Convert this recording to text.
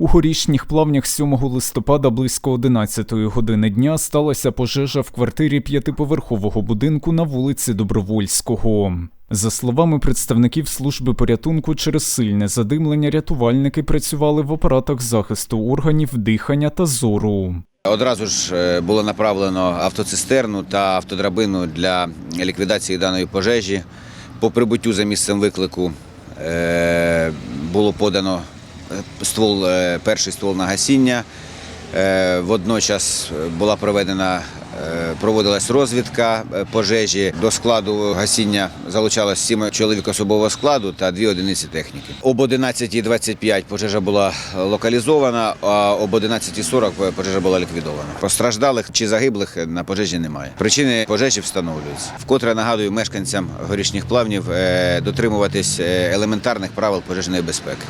У горішніх плавнях 7 листопада близько 11 години дня сталася пожежа в квартирі п'ятиповерхового будинку на вулиці Добровольського. За словами представників служби порятунку, через сильне задимлення рятувальники працювали в апаратах захисту органів дихання та зору. Одразу ж е, було направлено автоцистерну та автодрабину для ліквідації даної пожежі. По прибуттю за місцем виклику е, було подано ствол, е, перший ствол на гасіння. Е, Водночас була проведена, е, проводилась розвідка е, пожежі. До складу гасіння залучалось сім чоловік особового складу та дві одиниці техніки. Об 11.25 пожежа була локалізована, а об 11.40 пожежа була ліквідована. Постраждалих чи загиблих на пожежі немає. Причини пожежі встановлюються. Вкотре нагадую мешканцям горішніх плавнів е, дотримуватись е, елементарних правил пожежної безпеки.